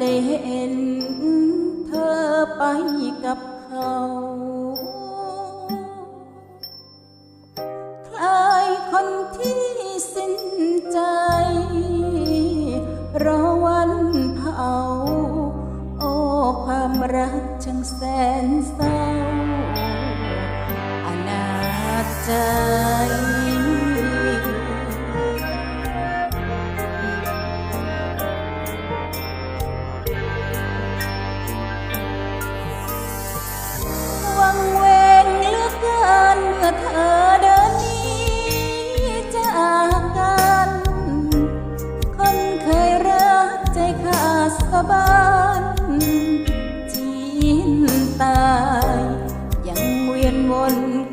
ได้เห็นเธอไปกับเขาคลายคนที่สิ้นใจ รอวันเผา โอ้ความรักช่างแสนเศร้าอนาจใจ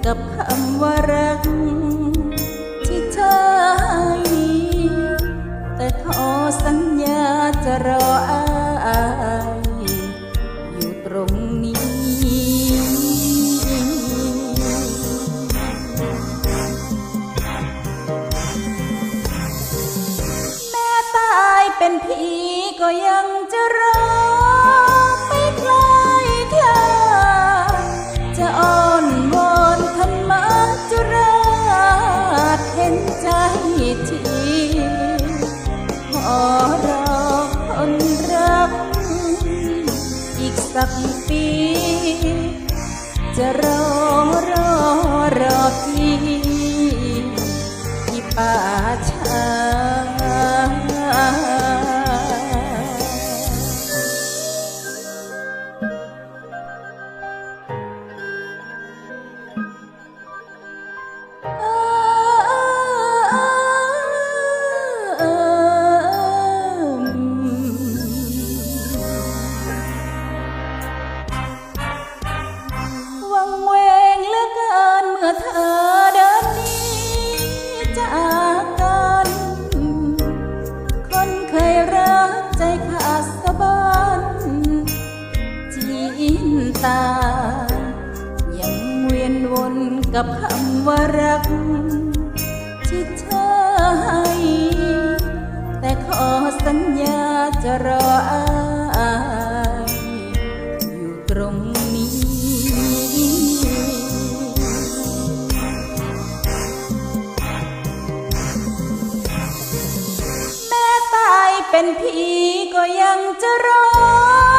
กับคำว่ารัก ที่เธอให้แต่ขอสัญญาจะรออายอยู่ตรงนี้แม่ตายเป็นผีก็ยังจะรอ สักปี จะรอรอรอพี่ที่ป่าชา วนกับคำว่ารัก ที่เธอให้ แต่ขอสัญญาจะรออายอยู่ตรงนี้ แม่ตายเป็นผีก็ยังจะรอ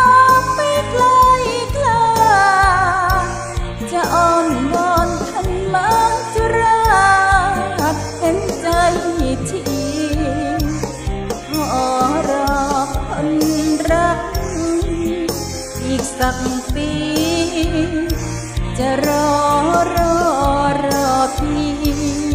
อีกสักปี จะรอรอรอพี่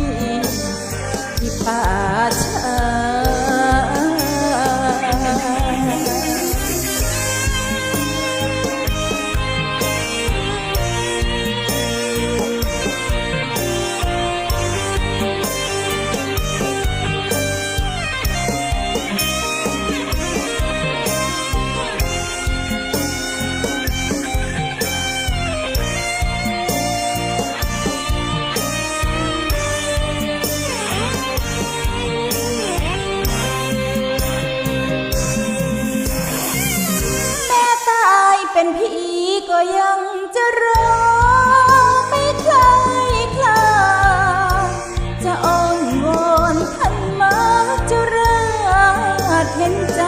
ก็ยังจะรอไม่คลายคลาจะอ้อนวอนท่านมาจุราชเห็นใจ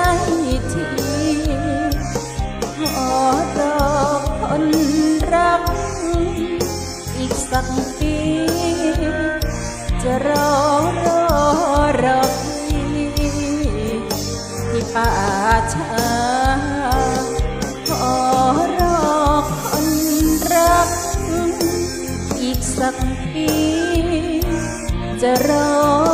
ทีขอรอคนรักอีกสักปี จะรอรอรอพี่ที่ป่าช้า สักทีจะรอ